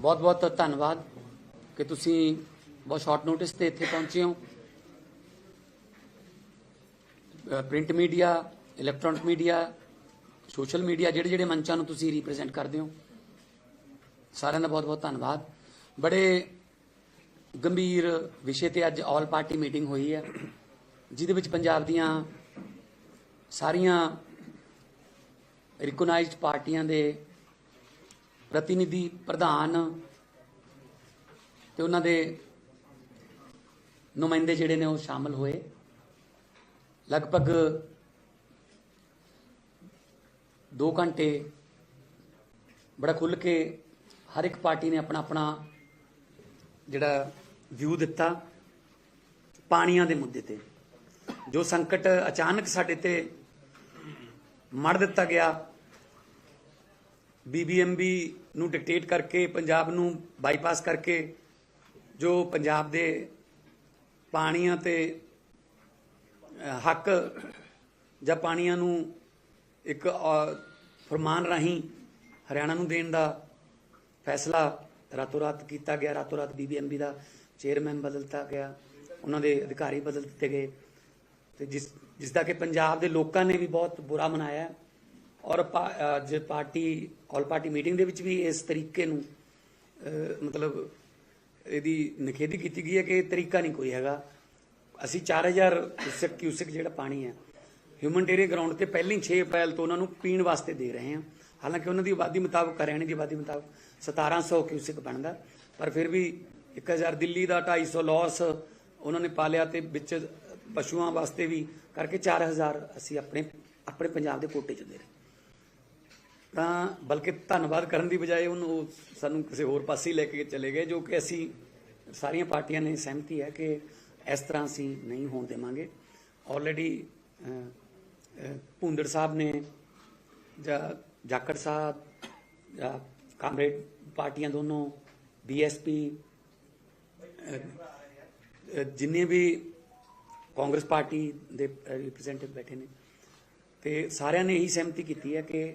ਬਹੁਤ-ਬਹੁਤ ਧੰਨਵਾਦ ਕਿ ਤੁਸੀਂ ਬਹੁਤ ਸ਼ਾਰਟ ਨੋਟਿਸ ਤੇ ਇੱਥੇ ਪਹੁੰਚੇ ਹੋ। Print media electronic media social media ਜਿਹੜੇ ਜਿਹੜੇ ਮੰਚਾਂ ਨੂੰ ਤੁਸੀਂ ਰਿਪਰੈਜ਼ੈਂਟ ਕਰਦੇ ਹੋ, ਸਾਰਿਆਂ ਦਾ ਬਹੁਤ-ਬਹੁਤ ਧੰਨਵਾਦ। ਬੜੇ ਗੰਭੀਰ ਵਿਸ਼ੇ ਤੇ ਅੱਜ ਆਲ ਪਾਰਟੀ ਮੀਟਿੰਗ ਹੋਈ ਹੈ, ਜਿਹਦੇ ਵਿੱਚ ਪੰਜਾਬ ਦੀਆਂ ਸਾਰੀਆਂ ਰਿਕਗਨਾਈਜ਼ਡ ਪਾਰਟੀਆਂ ਦੇ ਪ੍ਰਤੀਨਿਧੀ ਪ੍ਰਧਾਨ ਤੇ ਉਹਨਾਂ ਦੇ ਨੁਮਾਇੰਦੇ ਜਿਹੜੇ ਨੇ ਉਹ ਸ਼ਾਮਲ ਹੋਏ। ਲਗਭਗ 2 ਘੰਟੇ ਬੜਾ ਖੁੱਲ ਕੇ ਹਰ ਇੱਕ ਪਾਰਟੀ ਨੇ ਆਪਣਾ ਆਪਣਾ ਜਿਹੜਾ ਵਿਊ ਦਿੱਤਾ ਪਾਣੀਆਂ ਦੇ ਮੁੱਦੇ ਤੇ। ਜੋ ਸੰਕਟ ਅਚਾਨਕ ਸਾਡੇ ਤੇ ਮੜ ਦਿੱਤਾ ਗਿਆ ਬੀਬੀਐਮਬੀ ਨੂੰ ਡਿਕਟੇਟ ਕਰਕੇ ਪੰਜਾਬ ਨੂੰ ਬਾਈਪਾਸ ਕਰਕੇ ਜੋ ਪੰਜਾਬ ਦੇ ਪਾਣੀਆਂ ਤੇ ਹੱਕ ਜਾਂ ਪਾਣੀਆਂ ਨੂੰ ਇੱਕ ਅਹ, ਫਰਮਾਨ ਰਾਹੀਂ ਹਰਿਆਣਾ ਨੂੰ ਦੇਣ ਦਾ ਫੈਸਲਾ ਰਾਤੋਂ ਰਾਤ ਕੀਤਾ ਗਿਆ। ਰਾਤੋਂ ਰਾਤ ਬੀਬੀਐਮਬੀ ਦਾ ਚੇਅਰਮੈਨ ਬਦਲਤਾ ਗਿਆ। ਉਹਨਾਂ ਦੇ ਅਧਿਕਾਰੀ ਬਦਲ ਦਿੱਤੇ ਗਏ। ਤੇ ਜਿਸ ਜਿਸ ਦਾ ਕਿ ਪੰਜਾਬ ਦੇ ਲੋਕਾਂ ਨੇ ਵੀ ਬਹੁਤ ਬੁਰਾ ਮਨਾਇਆ। ਔਰ ਪਾ- ਅਹ ਜੇ ਪਾਰਟੀ ਆਲ ਪਾਰਟੀ ਮੀਟਿੰਗ ਦੇ ਵਿੱਚ ਵੀ ਇਸ ਤਰੀਕੇ ਨੂੰ ਮਤਲਬ ਇਹਦੀ ਨਿਖੇਧੀ ਕੀਤੀ ਗਈ ਹੈ ਕਿ ਇਹ ਤਰੀਕਾ ਨਹੀਂ ਕੋਈ ਹੈਗਾ। ਅਸੀਂ 4000 ਕਿਊਸਕ ਕਿਊਸਕ ਜਿਹੜਾ ਪਾਣੀ ਹੈ, ਹਿਊਮਨਟੇਰੀਅਨ ਗਰਾਊਂਡ ਤੇ ਪਹਿਲਾਂ ਹੀ 6 ਅਪ੍ਰੈਲ ਤੋਂ ਉਹਨਾਂ ਨੂੰ ਪੀਣ ਵਾਸਤੇ ਦੇ ਰਹੇ ਹਾਂ। ਹਾਲਾਂਕਿ ਉਹਨਾਂ ਦੀ ਆਬਾਦੀ ਮੁਤਾਬਕ, ਹਰਿਆਣੇ ਦੀ ਆਬਾਦੀ ਮੁਤਾਬਕ 1700 ਕਿਊਸਕ ਬਣਦਾ। ਪਰ ਫਿਰ ਵੀ 1000 ਦਿੱਲੀ ਦਾ 250 ਲਾਸ ਉਹਨਾਂ ਨੇ ਪਾਲਿਆ ਤੇ ਵਿੱਚ ਪਸ਼ੂਆਂ ਵਾਸਤੇ ਵੀ ਕਰਕੇ 4000 ਅਸੀਂ ਆਪਣੇ ਆਪਣੇ ਪੰਜਾਬ ਦੇ ਕੋਟੇ ਚ ਦੇ ਰਹੇ ਤਾਂ ਬਲਕਿ ਧੰਨਵਾਦ ਕਰਨ ਦੀ ਬਜਾਏ ਉਹਨੂੰ ਉਹ ਸਾਨੂੰ ਕਿਸੇ ਹੋਰ ਪਾਸੇ ਹੀ ਲੈ ਕੇ ਚਲੇ ਗਏ, ਜੋ ਕਿ ਅਸੀਂ ਸਾਰੀਆਂ ਪਾਰਟੀਆਂ ਨੇ ਸਹਿਮਤੀ ਹੈ ਕਿ ਇਸ ਤਰ੍ਹਾਂ ਅਸੀਂ ਨਹੀਂ ਹੋਣ ਦੇਵਾਂਗੇ। ਆਲਰੇਡੀ ਭੁੰਦੜ ਸਾਹਿਬ ਨੇ ਜਾਂ ਜਾਖੜ ਸਾਹਿਬ ਜਾਂ ਕਾਮਰੇਡ ਪਾਰਟੀਆਂ ਦੋਨੋਂ ਬੀਐਸਪੀ ਜਿੰਨੇ ਵੀ ਕਾਂਗਰਸ ਪਾਰਟੀ ਦੇ ਰਿਪਰੈਜ਼ੈਂਟੇਟਿਵ ਬੈਠੇ ਨੇ, ਤੇ ਸਾਰਿਆਂ ਨੇ ਇਹੀ ਸਹਿਮਤੀ ਕੀਤੀ ਹੈ ਕਿ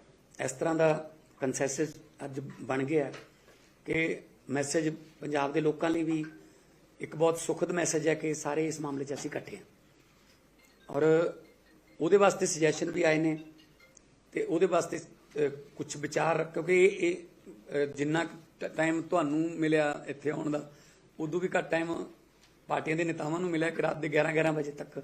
ਇਸ ਤਰ੍ਹਾਂ ਦਾ ਕੰਸੈਂਸਸ ਅੱਜ ਬਣ ਗਿਆ ਕਿ ਮੈਸੇਜ ਪੰਜਾਬ ਦੇ ਲੋਕਾਂ ਲਈ ਵੀ ਇੱਕ ਬਹੁਤ ਸੁਖਦ ਮੈਸੇਜ ਹੈ ਕਿ ਸਾਰੇ ਇਸ ਮਾਮਲੇ 'ਚ ਅਸੀਂ ਇਕੱਠੇ ਹਾਂ। ਔਰ ਉਹਦੇ ਵਾਸਤੇ ਸੁਜੈਸ਼ਨ ਵੀ ਆਏ ਨੇ ਤੇ ਉਹਦੇ ਵਾਸਤੇ ਕੁਝ ਵਿਚਾਰ ਕਿਉਂਕਿ ਇਹ ਇਹ, ਅਹ, ਜਿੰਨਾ ਟਾਈਮ ਤੁਹਾਨੂੰ ਮਿਲਿਆ ਇੱਥੇ ਆਉਣ ਦਾ ਉਦੋਂ ਵੀ ਘੱਟ ਟਾਈਮ ਪਾਰਟੀਆਂ ਦੇ ਨੇਤਾਵਾਂ ਨੂੰ ਮਿਲਿਆ ਕਿ ਰਾਤ ਦੇ 11 11 ਵਜੇ ਤੱਕ।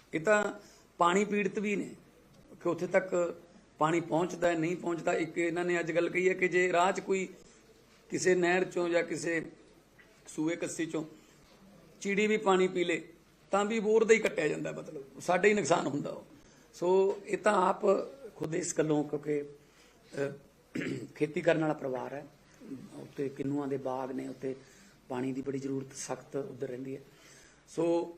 ਇਹ ਤਾਂ ਪਾਣੀ ਪੀੜਤ ਵੀ ਨੇ, ਕਿ ਉੱਥੇ ਤੱਕ ਪਾਣੀ ਪਹੁੰਚਦਾ ਹੈ, ਨਹੀਂ ਪਹੁੰਚਦਾ। ਇੱਕ ਇਹਨਾਂ ਨੇ ਅੱਜ ਗੱਲ ਕਹੀ ਹੈ ਕਿ ਜੇ ਰਾਹ 'ਚ ਕੋਈ ਕਿਸੇ ਨਹਿਰ ਚੋਂ ਜਾਂ ਕਿਸੇ ਸੂਏ ਕੱਸੀ ਚੋਂ ਚਿੜੀ ਵੀ ਪਾਣੀ ਪੀ ਲੇ, ਤਾਂ ਵੀ ਬੋਰ ਦਾ ਹੀ ਕੱਟਿਆ ਜਾਂਦਾ ਮਤਲਬ ਸਾਡੇ ਹੀ ਨੁਕਸਾਨ ਹੁੰਦਾ ਉਹ। ਸੋ ਇਹ ਤਾਂ ਆਪ ਖੁਦ ਇਸ ਗੱਲੋਂ ਕਿਉਂਕਿ ਖੇਤੀ ਕਰਨ ਵਾਲਾ ਪਰਿਵਾਰ ਹੈ। ਉੱਤੇ ਕਿੰਨੂਆਂ ਦੇ ਬਾਗ ਨੇ ਉੱਤੇ ਪਾਣੀ ਦੀ ਬੜੀ ਜ਼ਰੂਰਤ ਸਖਤ ਉਧਰ ਰਹਿੰਦੀ ਹੈ। ਸੋ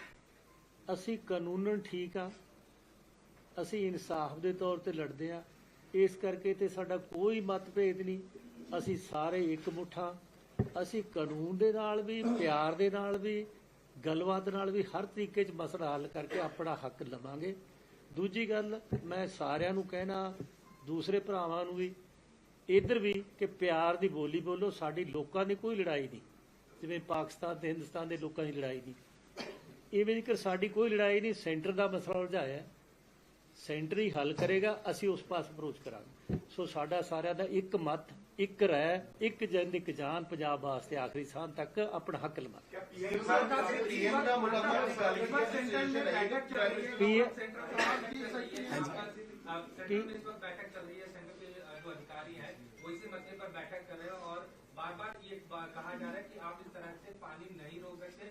ਅਸੀਂ ਕਾਨੂੰਨਨ ਠੀਕ ਆ, ਅਸੀਂ ਇਨਸਾਫ ਦੇ ਤੌਰ ਤੇ ਲੜਦੇ ਆ, ਇਸ ਕਰਕੇ ਤੇ ਸਾਡਾ ਕੋਈ ਮਤਭੇਦ ਨਹੀਂ, ਅਸੀਂ ਸਾਰੇ ਇੱਕ ਮੁੱਠਾ ਅਸੀਂ ਕਾਨੂੰਨ ਦੇ ਨਾਲ ਵੀ, ਪਿਆਰ ਦੇ ਨਾਲ ਵੀ, ਗੱਲਬਾਤ ਨਾਲ ਵੀ ਹਰ ਤਰੀਕੇ 'ਚ ਮਸਲਾ ਹੱਲ ਕਰਕੇ ਆਪਣਾ ਹੱਕ ਲਵਾਂਗੇ। ਦੂਜੀ ਗੱਲ, ਮੈਂ ਸਾਰਿਆਂ ਨੂੰ ਕਹਿਣਾ, ਦੂਸਰੇ ਭਰਾਵਾਂ ਨੂੰ ਵੀ, ਇੱਧਰ ਵੀ ਕਿ ਪਿਆਰ ਦੀ ਬੋਲੀ ਬੋਲੋ, ਸਾਡੀ ਲੋਕਾਂ ਦੀ ਕੋਈ ਲੜਾਈ ਨਹੀਂ। ਜਿਵੇਂ ਪਾਕਿਸਤਾਨ ਤੇ ਹਿੰਦੁਸਤਾਨ ਦੇ ਲੋਕਾਂ ਦੀ ਲੜਾਈ ਨਹੀਂ। ਇਵੇਂ ਜੇਕਰ ਸਾਡੀ ਕੋਈ ਲੜਾਈ ਨਹੀਂ ਸੈਂਟਰ ਦਾ ਮਸਲਾ ਉਲਝਾਇਆ ਹੈ। ਸੈਂਟਰ ਹੀ ਹੱਲ ਕਰੇਗਾ ਅਸੀਂ ਉਸ ਪਾਸ ਅਪਰੋਚ ਕਰਾਂਗੇ ਸੋ ਸਾਡਾ ਸਾਰਿਆਂ ਦਾ ਇੱਕ ਮਤ ਇੱਕ ਰਹਿ ਇੱਕ ਜਨ ਇੱਕ ਜਾਨ ਪੰਜਾਬ ਵਾਸਤੇ ਆਖਰੀ ਸਾਹ ਤੱਕ ਆਪਣਾ ਹੱਕ ਲਵਾਂਗੇ ਪੀਐਮ ਸਾਹਿਬ ਦਾ ਪੀਐਮ ਦਾ ਮੁਲਾਕਾਤ ਸਾਲੀ ਦੀ ਐਸੋਸੀਏਸ਼ਨ ਹੈ ਪੀ सेंटर में इस वक्त बैठक चल रही है सेंटर के जो अधिकारी हैं वो इसी मसले पर बैठक कर रहे हैं और बार बार ये बात कहा जा रहा है कि आप इस तरह से पानी नहीं रोक सकते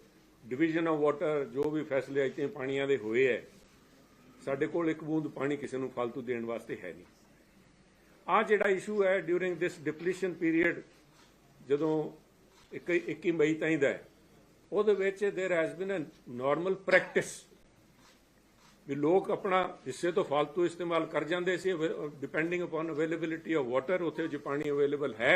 ਡਿਵੀਜ਼ਨ ਆਫ ਵਾਟਰ ਜੋ ਵੀ ਫੈਸਲੇ ਇੱਥੇ ਪਾਣੀਆਂ ਦੇ ਹੋਏ ਐ, ਸਾਡੇ ਕੋਲ ਇੱਕ ਬੂੰਦ ਪਾਣੀ ਕਿਸੇ ਨੂੰ ਫालतू ਦੇਣ ਵਾਸਤੇ ਹੈ ਨਹੀਂ। ਆ ਜਿਹੜਾ ਇਸ਼ੂ ਹੈ ਡਿਊਰਿੰਗ ਦਿਸ ਡਿਪਲੀਸ਼ਨ ਪੀਰੀਅਡ ਜਦੋਂ 21 ਮਈ ਤਾਈ ਦਾ ਉਹਦੇ ਵਿੱਚ there has been a normal practice ਵੀ ਲੋਕ ਆਪਣਾ ਹਿੱਸੇ ਤੋਂ ਫालतू ਇਸਤੇਮਾਲ ਕਰ ਜਾਂਦੇ ਸੀ depending upon availability of water ਉਥੇ ਜੇ ਪਾਣੀ ਅਵੇਲੇਬਲ ਹੈ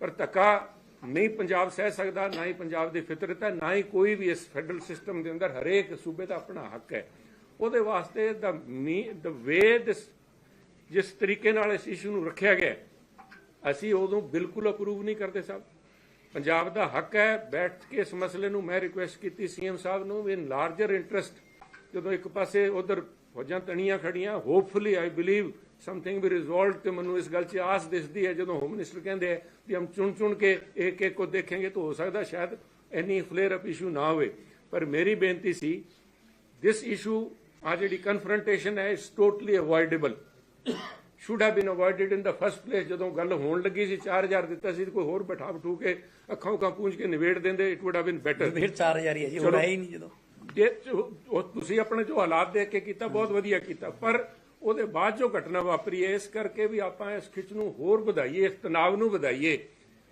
ਪਰ ਧੱਕਾ ਨਹੀਂ ਪੰਜਾਬ ਸਹਿ ਸਕਦਾ, ਨਾ ਹੀ ਪੰਜਾਬ ਦੀ ਫਿਤਰਤ ਹੈ, ਨਾ ਹੀ ਕੋਈ ਵੀ ਇਸ ਫੈਡਰਲ ਸਿਸਟਮ ਦੇ ਅੰਦਰ ਹਰੇਕ ਸੂਬੇ ਦਾ ਆਪਣਾ ਹੱਕ ਹੈ। ਉਹਦੇ ਵਾਸਤੇ ਦਾ ਦ ਵੇ, ਦਿਸ, ਜਿਸ ਤਰੀਕੇ ਨਾਲ ਇਸ ਇਸ਼ੂ ਨੂੰ ਰੱਖਿਆ ਗਿਆ, ਅਸੀਂ ਉਦੋਂ ਬਿਲਕੁਲ ਅਪਰੂਵ ਨਹੀਂ ਕਰਦੇ ਸਾਹਿਬ ਪੰਜਾਬ ਦਾ ਹੱਕ ਹੈ, ਬੈਠ ਕੇ ਇਸ ਮਸਲੇ ਨੂੰ ਮੈਂ ਰਿਕੁਐਸਟ ਕੀਤੀ ਸੀਐਮ ਸਾਹਿਬ ਨੂੰ ਇਨ ਲਾਰਜਰ ਇੰਟਰਸਟ ਜਦੋਂ ਇੱਕ ਪਾਸੇ ਉਧਰ ਫੌਜਾਂ ਤਣੀਆਂ ਖੜੀਆਂ ਹੋਪਫੁਲੀ ਆਈ ਬਲੀਵ ਸਮਥਿੰਗ ਵੀ ਰਿਜ਼ੋਲਵਡ ਤੇ ਮੈਨੂੰ ਇਸ ਗੱਲ 'ਚ ਆਸ ਦਿਸਦੀ ਹੈ ਜਦੋਂ ਹੋਮ ਮਿਨਿਸਟਰ ਕਹਿੰਦੇ ਆ ਕਿ ਹਮ ਚੁਣ ਚੁਣ ਕੇ ਇੱਕ ਇੱਕ ਕੋ ਦੇਖਾਂਗੇ ਤਾਂ ਹੋ ਸਕਦਾ ਸ਼ਾਇਦ ਐਨੀ ਫਲੇਅਰ ਅਪ ਇਸ਼ੂ ਨਾ ਹੋਵੇ। ਪਰ ਮੇਰੀ ਬੇਨਤੀ ਸੀ this issue or the confrontation is totally avoidable should have been avoided in the first place ਜਦੋਂ ਗੱਲ ਹੋਣ ਲੱਗੀ ਸੀ 4000 ਦਿੱਤਾ ਸੀ ਕੋਈ ਹੋਰ ਬਿਠਾ ਬਠੂ ਕੇ ਅੱਖਾਂ ਉਕਾਂ ਪੂੰਝ ਕੇ ਨਿਵੇੜ ਦਿੰਦੇ it would have been better ਨਿਵੇੜ 4000 ਹੀ ਹੈ ਜੀ ਹੋਣਾ ਹੀ ਨਹੀਂ ਜਦੋਂ। ਜੇ ਤੁਸੀਂ ਆਪਣੇ ਜੋ ਹਾਲਾਤ ਦੇਖ ਕੇ ਕੀਤਾ, ਬਹੁਤ ਵਧੀਆ ਕੀਤਾ। ਪਰ ਉਹਦੇ ਬਾਅਦ ਜੋ ਘਟਨਾ ਵਾਪਰੀ ਹੈ ਇਸ ਕਰਕੇ ਵੀ ਆਪਾਂ ਇਸ ਖਿੱਚ ਨੂੰ ਹੋਰ ਵਧਾਈਏ, ਇਸ ਤਣਾਅ ਨੂੰ ਵਧਾਈਏ।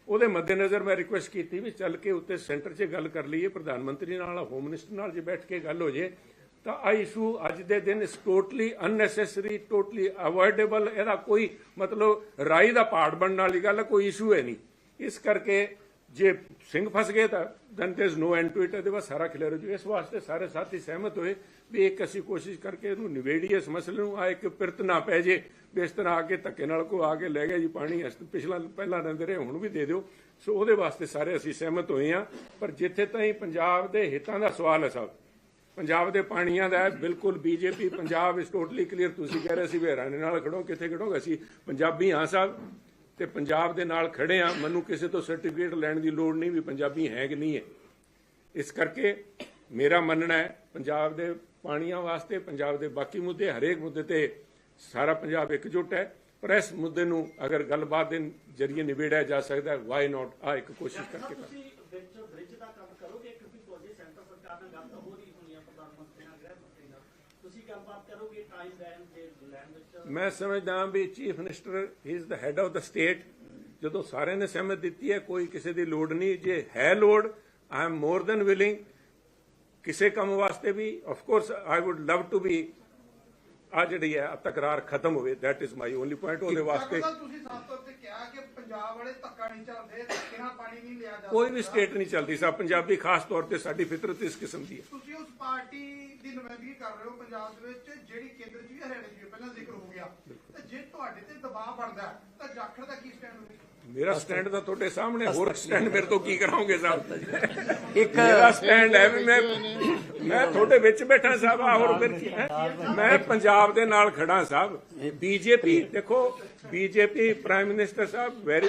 ਉਹਦੇ ਮੱਦੇਨਜ਼ਰ ਮੈਂ ਰਿਕੁਐਸਟ ਕੀਤੀ ਵੀ ਚੱਲ ਕੇ ਉੱਤੇ ਸੈਂਟਰ 'ਚ ਗੱਲ ਕਰ ਲਈਏ, ਪ੍ਰਧਾਨ ਮੰਤਰੀ ਨਾਲ ਹੋਮ ਮਿਨਿਸਟਰ ਨਾਲ ਜੇ ਬੈਠ ਕੇ ਗੱਲ ਹੋ ਜੇ, ਤਾਂ ਆ ਇਸ਼ੂ ਅੱਜ ਦੇ ਦਿਨ ਇਸ ਟੋਟਲੀ ਅਨਨੈਸੈਸਰੀ ਟੋਟਲੀ ਅਵੋਇਡੇਬਲ ਇਹਦਾ ਕੋਈ ਮਤਲਬ ਰਾਈ ਦਾ ਪਾਰਟ ਬਣਨ ਵਾਲੀ ਗੱਲ, ਕੋਈ ਇਸ਼ੂ ਹੈ ਨਹੀਂ। ਇਸ ਕਰਕੇ ਜੇ ਸਿੰਘ ਫਸ ਗਏ ਤਾਂ then there is no end to it ਇਹਦੇ ਬਾਅਦ ਸਾਰਾ ਖਿਲਰ ਹੋ ਜੂ ਇਸ ਵਾਸਤੇ ਸਾਰੇ ਸਾਥੀ ਸਹਿਮਤ ਹੋਏ ਵੀ ਇੱਕ ਅਸੀਂ ਕੋਸ਼ਿਸ਼ ਕਰਕੇ ਇਹਨੂੰ ਨਿਬੇੜੀਏ ਇਸ ਮਸਲੇ ਨੂੰ। ਆ ਇੱਕ ਪਿਰਤ ਨਾ ਪੈ ਜੇ ਵੀ ਇਸ ਤਰ੍ਹਾਂ ਆ ਕੇ ਧੱਕੇ ਨਾਲ ਕੋ ਆ ਕੇ ਲੈ ਗਿਆ ਜੀ ਪਾਣੀ ਪਿਛਲਾ ਪਹਿਲਾਂ ਰਹਿੰਦੇ ਰਹੇ ਹੁਣ ਵੀ ਦੇ ਦਿਓ। ਸੋ ਉਹਦੇ ਵਾਸਤੇ ਸਾਰੇ ਅਸੀਂ ਸਹਿਮਤ ਹੋਏ ਆ ਪਰ ਜਿੱਥੇ ਤਾਈਂ ਪੰਜਾਬ ਦੇ ਹਿੱਤਾਂ ਦਾ ਸਵਾਲ ਹੈ ਸਾਹਿਬ ਪੰਜਾਬ ਦੇ ਪਾਣੀਆਂ ਦਾ ਹੈ, ਬਿਲਕੁਲ ਬੀਜੇਪੀ ਪੰਜਾਬ ਇਸ ਟੋਟਲੀ ਕਲੀਅਰ ਤੁਸੀਂ ਕਹਿ ਰਹੇ ਸੀ ਵੀ ਹਰਿਆਣੇ ਨਾਲ ਖੜੋ ਕਿੱਥੇ ਖੜੋਗੇ? ਅਸੀਂ ਪੰਜਾਬੀ ਹਾਂ ਸਾਹਿਬ ਤੇ ਪੰਜਾਬ ਦੇ ਨਾਲ ਖੜੇ ਆ, ਮੈਨੂੰ ਕਿਸੇ ਤੋਂ ਸਰਟੀਫਿਕੇਟ ਲੈਣ ਦੀ ਲੋੜ ਨਹੀਂ ਵੀ ਪੰਜਾਬੀ ਹੈ ਕਿ ਨਹੀਂ ਹੈ। ਇਸ ਕਰਕੇ ਮੇਰਾ ਮੰਨਣਾ ਹੈ, ਪੰਜਾਬ ਦੇ ਪਾਣੀਆਂ ਵਾਸਤੇ, ਪੰਜਾਬ ਦੇ ਬਾਕੀ ਮੁੱਦੇ, ਹਰੇਕ ਮੁੱਦੇ ਤੇ ਸਾਰਾ ਪੰਜਾਬ ਇਕਜੁੱਟ ਹੈ। ਪਰ ਇਸ ਮੁੱਦੇ ਨੂੰ ਅਗਰ ਗੱਲਬਾਤ ਦੇ ਜ਼ਰੀਏ ਨਿਬੇੜਿਆ ਜਾ ਸਕਦਾ ਹੈ ਵਾਈ ਨਾਟ ਆ ਇੱਕ ਕੋਸ਼ਿਸ਼ ਕਰਕੇ ਕਰਾਂਗੇ। ਤੁਸੀਂ ਵਿੱਚ ਬ੍ਰਿਜ ਦਾ ਕੰਮ ਕਰੋਗੇ ਕਿਉਂਕਿ ਤੁਹਾਡੀ ਸੈਂਟਰ ਸਰਕਾਰ ਨਾਲ ਗੱਲ ਤਾਂ ਹੋ ਰਹੀ ਹੋਣੀ ਹੈ, ਪ੍ਰਧਾਨ ਮੰਤਰੀ ਨਾਲ, ਗ੍ਰਹਿ ਮੰਤਰੀ ਨਾਲ। ਤੁਸੀਂ ਗੱਲਬਾਤ ਕਰੋਗੇ ਟਾਈਮ ਲੈਣ ਮੈਂ ਸਮਝਦਾ ਹਾਂ ਵੀ chief minister is the head of the state ਜਦੋਂ ਸਾਰਿਆਂ ਨੇ ਸਹਿਮਤ ਦਿੱਤੀ ਹੈ, ਕੋਈ ਕਿਸੇ ਦੀ ਲੋੜ ਨਹੀਂ। ਜੇ ਹੈ ਲੋੜ I am more than willing ਕਿਸੇ ਕੰਮ ਵਾਸਤੇ ਵੀ of course I would love to be uh ਜਿਹੜੀ ਹੈ ਤਕਰਾਰ ਖਤਮ ਹੋਵੇ that is my only point ਉਹਦੇ ਵਾਸਤੇ ਤੁਸੀਂ ਸਾਫ਼ ਤੌਰ ਤੇ ਕਿਹਾ ਕਿ ਪੰਜਾਬ ਵਾਲੇ ਧੱਕਾ ਨਹੀਂ ਚੱਲਦੇ ਨਾਲ ਪਾਣੀ ਨਹੀਂ ਲਿਆ ਜਾ ਕੋਈ ਵੀ। ਸਟੇਟ ਨਹੀਂ ਚੱਲਦੀ ਸਾ ਪੰਜਾਬੀ ਖਾਸ ਤੌਰ ਤੇ ਸਾਡੀ ਫਿਤਰਤ ਇਸ ਕਿਸਮ ਦੀ ਹੈ। ਤੁਸੀਂ ਉਸ ਪਾਰਟੀ ਦੀ ਨੁਮਾਇੰਦਗੀ ਕਰ ਰਹੇ ਹੋ ਪੰਜਾਬ ਦੇ ਵਿੱਚ ਜਿਹੜੀ ਕੇਂਦਰ 'ਚ ਵੀ ਹਰਿਆਣੇ 'ਚ ਪਹਿਲਾਂ ਜ਼ਿਕਰ ਹੋ ਗਿਆ। ਤੇ ਜੇ ਤੁਹਾਡੇ ਤੇ ਦਬਾਅ ਬਣਦਾ ਤਾਂ ਜਾਖੜ ਦਾ ਕੀ ਸਟੈਂਡ ਹੋਵੇਗਾ? ਮੇਰਾ ਸਟੈਂਡ ਤਾਂ ਤੁਹਾਡੇ ਸਾਹਮਣੇ ਹੋਰ ਸਟੈਂਡ ਮੇਰੇ ਤੋਂ ਕੀ ਕਰਾਉਂਗੇ ਸਾਹਿਬ ਇੱਕ ਮੇਰਾ ਸਟੈਂਡ ਹੈ ਵੀ ਮੈਂ ਮੈਂ ਤੁਹਾਡੇ ਵਿੱਚ ਬੈਠਾ ਸਾਹਿਬ ਆ ਹੋਰ ਫਿਰ ਕੀ ਹੈ? ਮੈਂ ਪੰਜਾਬ ਦੇ ਨਾਲ ਖੜਾ ਸਾਹਿਬ। ਬੀਜੇਪੀ ਦੇਖੋ ਬੀਜੇਪੀ ਪ੍ਰਾਈਮ ਮਿਨਿਸਟਰ ਸਾਹਿਬ ਵੈਰੀ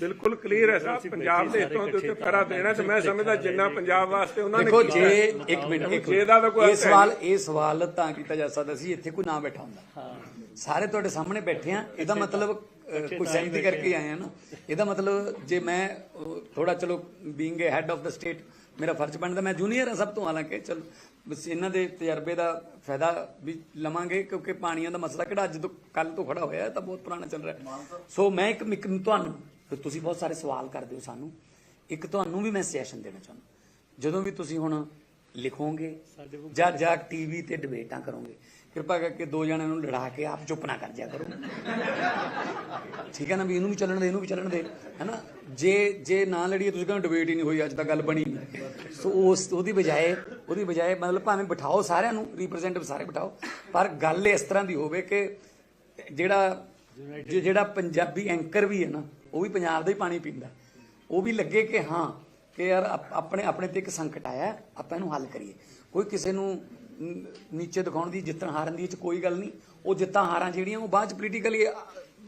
ਬਿਲਕੁਲ ਕਲੀਅਰ ਹੈ ਸਾਹਿਬ। ਪੰਜਾਬ ਦੇ ਹਿੱਤਾਂ ਦੇ ਉੱਤੇ ਫਰਾ ਦੇਣਾ ਤੇ ਮੈਂ ਸਮਝਦਾ ਜਿੰਨਾ ਪੰਜਾਬ ਵਾਸਤੇ ਉਹਨਾਂ ਨੇ ਦੇਖੋ ਜੇ ਹੈ, ਇੱਕ ਮਿੰਟ ਇੱਕ ਜੇ ਦਾ ਤਾਂ ਕੋਈ ਇਹ ਸਵਾਲ ਇਹ ਸਵਾਲ ਤਾਂ ਕੀਤਾ ਜਾ ਸਕਦਾ ਸੀ ਇੱਥੇ ਕੋਈ ਨਾ ਬੈਠਾ ਹੁੰਦਾ। ਸਾਰੇ ਤੁਹਾਡੇ ਸਾਹਮਣੇ ਬੈਠੇ ਆ ਇਹਦਾ ਮਤਲਬ ਕੋਈ ਸਹਿਮਤੀ ਕਰਕੇ ਆਏ ਆ ਨਾ। ਇਹਦਾ ਮਤਲਬ ਜੇ ਮੈਂ ਥੋੜਾ ਚਲੋ being a head of the state ਮੇਰਾ ਫਰਜ਼ ਬਣਦਾ ਮੈਂ ਜੂਨੀਅਰ ਆ ਸਭ ਤੋਂ ਹਾਲਾਂਕਿ ਚਲੋ ਬਸ ਇਹਨਾਂ ਦੇ ਤਜਰਬੇ ਦਾ ਫਾਇਦਾ ਵੀ ਲਵਾਂਗੇ ਕਿਉਂਕਿ ਪਾਣੀਆਂ ਦਾ ਮਸਲਾ ਕਿਹੜਾ ਅੱਜ ਤੋਂ ਕੱਲ ਤੋਂ ਖੜਾ ਹੋਇਆ ਹੈ ਤਾਂ ਬਹੁਤ ਪੁਰਾਣਾ ਚੱਲ ਰਿਹਾ। ਹੈ। ਸੋ ਮੈਂ ਇੱਕ ਤੁਹਾਨੂੰ ਤੁਸੀਂ ਬਹੁਤ ਸਾਰੇ ਸਵਾਲ ਕਰਦੇ ਹੋ ਸਾਨੂੰ। ਇੱਕ ਤੁਹਾਨੂੰ ਵੀ ਮੈਂ ਸਜੈਸ਼ਨ ਦੇਣਾ ਚਾਹੁੰਦਾ। ਜਦੋਂ ਵੀ ਤੁਸੀਂ ਹੁਣ ਲਿਖੋਗੇ ਜਾਂ ਜਾਂ ਟੀਵੀ ਤੇ ਡਿਬੇਟਾਂ ਕਰੋਗੇ ਕਿਰਪਾ ਕਰਕੇ ਦੋ ਜਣਿਆਂ ਨੂੰ ਲੜਾ ਕੇ ਆਪ ਚੁੱਪ ਨਾ ਕਰ ਜਿਆ ਕਰੋ। ਠੀਕ ਹੈ ਨਾ ਵੀ ਇਹਨੂੰ ਵੀ ਚੱਲਣ ਦੇ, ਇਹਨੂੰ ਵੀ ਚੱਲਣ ਦੇ, ਹੈਨਾ? ਜੇ ਜੇ ਨਾ ਲੜੀਏ, ਤੁਸੀਂ ਕਹਿੰਦੇ ਡਿਬੇਟ ਹੀ ਨਹੀਂ ਹੋਈ, ਅੱਜ ਤੱਕ ਗੱਲ ਬਣੀ ਨਹੀਂ। ਸੋ ਉਸ, ਉਹਦੀ ਬਜਾਏ ਉਹਦੀ ਬਜਾਏ ਮਤਲਬ ਭਾਵੇਂ ਬਿਠਾਓ ਸਾਰਿਆਂ ਨੂੰ ਰਿਪਰੈਜ਼ੈਂਟੇਟਿਵ ਸਾਰੇ ਬਿਠਾਓ, ਪਰ ਗੱਲ ਇਸ ਤਰ੍ਹਾਂ ਦੀ ਹੋਵੇ ਕਿ ਜਿਹੜਾ ਜਿਹੜਾ ਪੰਜਾਬੀ ਐਂਕਰ ਵੀ ਹੈ ਨਾ, ਉਹ ਵੀ ਪੰਜਾਬ ਦਾ ਹੀ ਪਾਣੀ ਪੀਂਦਾ। ਉਹ ਵੀ ਲੱਗੇ ਕਿ ਹਾਂ, ਕਿ ਯਾਰ ਆਪਣੇ ਆਪਣੇ ਤੇ ਇੱਕ ਸੰਕਟ ਆਇਆ, ਆਪਾਂ ਇਹਨੂੰ ਹੱਲ ਕਰੀਏ। ਕੋਈ ਕਿਸੇ ਨੂੰ ਨੀਚੇ ਦਿਖਾਉਣ ਦੀ ਜਿੱਤਣ ਹਾਰਨ ਦੀ ਚ ਕੋਈ ਗੱਲ ਨਹੀਂ। ਉਹ ਜਿੱਤਾਂ ਹਾਰਾਂ ਜਿਹੜੀਆਂ ਉਹ ਬਾਅਦ ਚ ਪੋਲੀਟੀਕਲੀ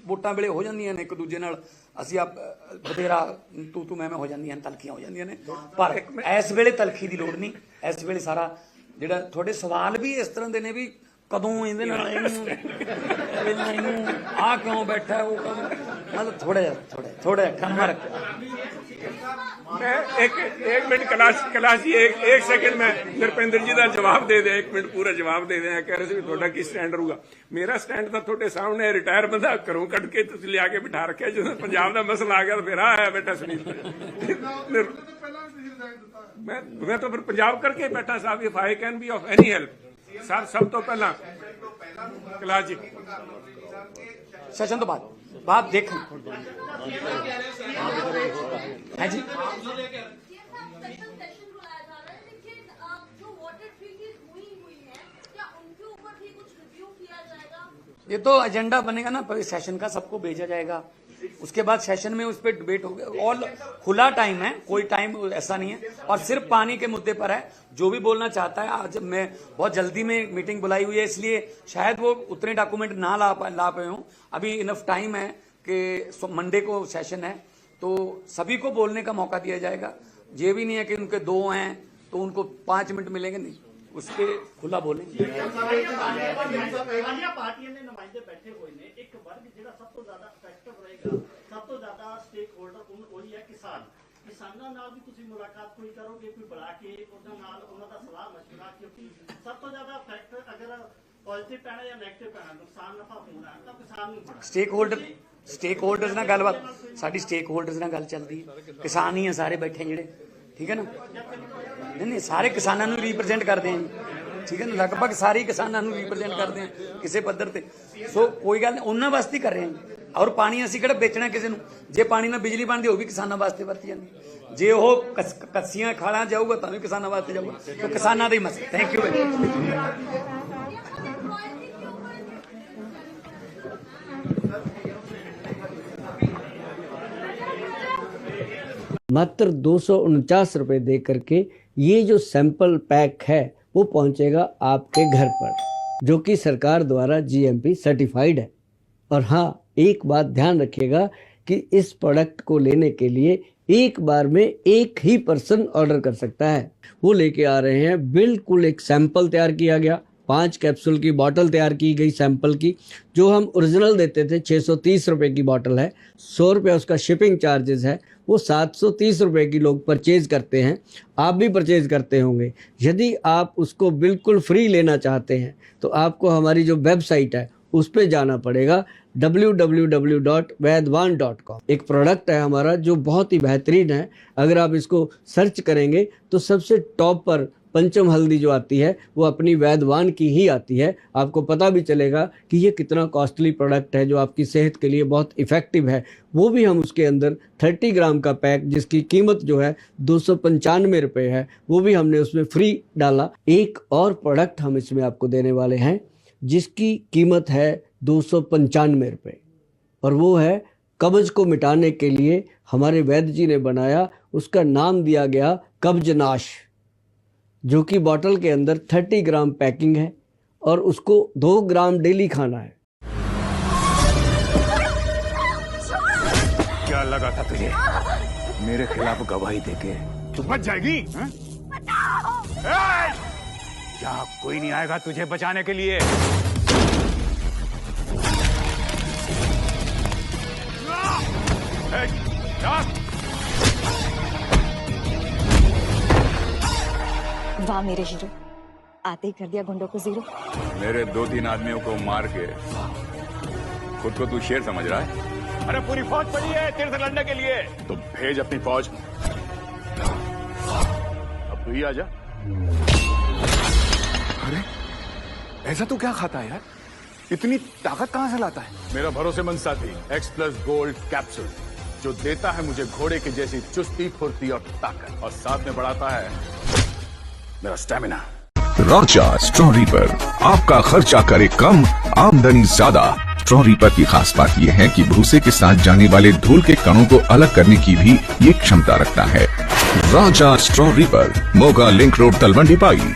ਵੋਟਾਂ ਵੇਲੇ ਹੋ ਜਾਂਦੀਆਂ ਨੇ ਇੱਕ ਦੂਜੇ ਨਾਲ। ਅਸੀਂ ਆਪ ਅ, ਬਥੇਰਾ ਤੂੰ ਤੂੰ ਮੈਂ ਮੈਂ ਹੋ ਜਾਂਦੀਆਂ ਨੇ ਤਲਖੀਆਂ ਹੋ ਜਾਂਦੀਆਂ ਨੇ। ਪਰ ਇਸ ਵੇਲੇ ਤਲਖੀ ਦੀ ਲੋੜ ਨਹੀਂ। ਇਸ ਵੇਲੇ ਸਾਰਾ ਜਿਹੜਾ ਤੁਹਾਡੇ ਸਵਾਲ ਵੀ ਇਸ ਤਰ੍ਹਾਂ ਦੇ ਨੇ ਵੀ ਕਦੋਂ ਇਹਦੇ ਨਾਲ ਇਹਨੂੰ ਇਹਨੂੰ- ਆ? ਕਿਉਂ ਬੈਠਾ ਉਹ ਕਦੋਂ ਮਤਲਬ ਥੋੜਾ ਜਿਹਾ ਥੋੜਾ ਥੋੜਾ ਰੱਖਿਆ मैं एक एक मिनट कलाश कलाश जी एक एक सेकंड में ਨਰਪਿੰਦਰ ਜੀ ਦਾ ਜਵਾਬ ਦੇ ਦੇ ਇੱਕ ਮਿੰਟ ਪੂਰਾ ਜਵਾਬ ਦੇ ਦੇ ਕਹਿ ਰਹੇ ਸੀ ਵੀ ਤੁਹਾਡਾ ਕੀ ਸਟੈਂਡ ਰਹੂਗਾ। ਮੇਰਾ ਸਟੈਂਡ ਤਾਂ ਤੁਹਾਡੇ ਸਾਹਮਣੇ ਰਿਟਾਇਰ ਬੰਦਾ ਘਰੋਂ ਕੱਢ ਕੇ ਤੁਸੀਂ ਲਿਆ ਕੇ ਬਿਠਾ ਰੱਖਿਆ ਜਦੋਂ ਪੰਜਾਬ ਦਾ ਮਸਲਾ ਆ ਗਿਆ ਤਾਂ ਫਿਰ ਆਇਆ ਬੇਟਾ ਸੁਨੀਲ। ਮੈਂ ਮੈਂ ਤਾਂ ਫਿਰ ਪੰਜਾਬ ਕਰਕੇ ਬੈਠਾ ਸਾਹਿਬ if I can be of any help sir ਸਭ ਤੋਂ ਪਹਿਲਾਂ ਕਲਾਸ਼ ਜੀ। ਸੈਸ਼ਨ ਤੋਂ ਬਾਅਦ। तो बात देख हाँ ये तो एजेंडा बनेगा ना सेशन का सबको भेजा जाएगा। उसके बाद सेशन में उस पर डिबेट हो गया। ऑल खुला टाइम है, कोई टाइम ऐसा नहीं है। और सिर्फ़ पानी के मुद्दे पर है। जो भी बोलना चाहता है, आज मैं बहुत जल्दी में मीटिंग बुलाई हुई है, इसलिए शायद वो उतने डॉक्यूमेंट ना ला पा, ला पाए हूँ। अभी इनफ टाइम है कि मंडे को सेशन है। तो सभी को बोलने का मौका दिया जाएगा। ये भी नहीं है कि उनके दो हैं तो उनको पाँच मिनट मिलेंगे, नहीं। उस पर खुला बोले ਹੋਲਡਰ ਉਹੀ ਹੈ ਕਿਸਾਨ। ਕਿਸਾਨਾਂ ਨਾਲ ਵੀ ਤੁਸੀਂ ਮੁਲਾਕਾਤ ਕੋਈ ਕਰੋਗੇ, ਕੋਈ ਬੁਲਾ ਕੇ ਉਹਨਾਂ ਨਾਲ ਉਹਨਾਂ ਦਾ ਸਲਾਹ ਮਸ਼ਵਰਾ, ਕਿਉਂਕਿ ਸਭ ਤੋਂ ਜ਼ਿਆਦਾ ਇਫੈਕਟ ਅਗਰ ਪੋਜ਼ਿਟਿਵ ਪੈਣਾ ਜਾਂ ਨੈਗੇਟਿਵ ਪੈਣਾ, ਨੁਕਸਾਨ ਨਫਾ ਹੋਣਾ, ਤਾਂ ਕਿਸਾਨ ਨੂੰ ਹੋਣਾ। ਸਟੇਕ ਹੋਲਡਰ ਸਟੇਕ ਹੋਲਡਰਸ ਨਾਲ ਗੱਲਬਾਤ ਸਾਡੀ ਸਟੇਕ ਹੋਲਡਰਸ ਨਾਲ ਗੱਲ ਚੱਲਦੀ। ਹੈ ਕਿਸਾਨ ਹੀ ਆ ਸਾਰੇ ਬੈਠੇ ਜਿਹੜੇ। ਠੀਕ ਹੈ ਨਾ? ਨਹੀਂ ਨਹੀਂ, ਸਾਰੇ ਕਿਸਾਨਾਂ ਨੂੰ ਰਿਪਰੈਜ਼ੈਂਟ ਕਰਦੇ ਆ ਜੀ। ਠੀਕ ਹੈ ਨਾ? ਲਗਭਗ ਸਾਰੇ ਕਿਸਾਨਾਂ ਨੂੰ ਰਿਪਰੈਜ਼ੈਂਟ ਕਰਦੇ ਆ ਕਿਸੇ ਪੱਧਰ ਤੇ। ਸੋ ਕੋਈ ਗੱਲ ਨਹੀਂ, ਉਹਨਾਂ ਵਾਸਤੇ ਕਰ ਰਹੇ ਹਾਂ ਔਰ ਪਾਣੀ ਅਸੀਂ ਕਿਹੜਾ ਵੇਚਣਾ ਕਿਸੇ ਨੂੰ ਜੇ ਪਾਣੀ ਨਾਲ ਬਿਜਲੀ ਬਣਦੀ ਉਹ ਵੀ ਕਿਸਾਨਾਂ ਵਾਸਤੇ ਵਰਤੀ ਜਾਂਦੀ ਹੈ। ਜੇ ਉਹ ਕਸ- ਕੱਸੀਆਂ ਖਾਲਾਂ ਜਾਊਗਾ ਤਾਂ ਵੀ ਕਿਸਾਨਾਂ ਵਾਸਤੇ ਜਾਊਗਾ ਸੋ ਕਿਸਾਨਾਂ ਦਾ ਹੀ ਮਸਲਾ ਥੈਂਕ ਯੂ ਵੈਰੀ ये खुद रॉयल्टी के ऊपर मात्र दो रुपए दे करके ये जो सैंपल पैक है वो पहुंचेगा आपके घर पर जो कि सरकार द्वारा जीएमपी सर्टिफाइड है और हाँ एक बात ध्यान रखिएगा कि इस प्रोडक्ट को लेने के लिए एक बार में एक ही पर्सन ऑर्डर कर सकता है। वो लेके आ रहे हैं, बिल्कुल एक सैंपल तैयार किया गया। पाँच कैप्सूल की बोतल तैयार की गई सैंपल की, जो हम ओरिजिनल देते थे छः सौ तीस रुपये की बोतल है। सौ रुपये उसका शिपिंग चार्जेस है। वो सात सौ तीस रुपये की लोग परचेज करते हैं। आप भी परचेज करते होंगे। यदि आप उसको बिल्कुल फ्री लेना चाहते हैं तो आपको हमारी जो वेबसाइट है उस पर जाना पड़ेगा www.vaidwan.com एक प्रोडक्ट है हमारा जो बहुत ही बेहतरीन है। अगर आप इसको सर्च करेंगे तो सबसे टॉप पर पंचम हल्दी जो आती है, वो अपनी वैदवान की ही आती है। आपको पता भी चलेगा कि ये कितना कॉस्टली प्रोडक्ट है, जो आपकी सेहत के लिए बहुत इफ़ेक्टिव है। वो भी हम उसके अंदर 30 ग्राम का पैक, जिसकी कीमत जो है दो सौ पंचानवे रुपये है, वो भी हमने उसमें फ्री डाला। एक और प्रोडक्ट हम इसमें आपको देने वाले हैं जिसकी कीमत है दो सौ पंचानवे रुपये और वो है कब्ज को मिटाने के लिए हमारे वैद्य जी ने बनाया उसका नाम दिया गया कब्जनाश जो कि बॉटल के अंदर 30 ग्राम पैकिंग है और उसको दो ग्राम डेली खाना है। क्या लगा था तुझे? मेरे खिलाफ गवाही देके। तू बच जाएगी हैं? यहाँ कोई नहीं आएगा तुझे बचाने के लिए? वाह मेरे हीरो आते ही कर दिया गुंडों को ज़ीरो। मेरे दो तीन आदमियों को मार के खुद को तू शेर समझ रहा है? अरे पूरी फौज पड़ी है तेरे से लड़ने के लिए। तो भेज अपनी फौज। अब तू ही आ जा। ऐसा तो क्या खाता है यार? इतनी ताकत कहाँ से लाता है? मेरा भरोसेमंद साथी एक्स प्लस गोल्ड कैप्सूल जो देता है मुझे घोड़े की जैसी चुस्ती फुर्ती और ताकत और साथ में बढ़ाता है मेरा स्टेमिना रॉचा स्ट्रॉ रीपर आपका खर्चा करे कम आमदनी ज़्यादा। स्ट्रॉ पर की खास बात यह है कि भूसे के साथ जाने वाले धूल के कणों को अलग करने की भी ये क्षमता रखता है। Raja straw reaper Moga link road Talwandi पाई।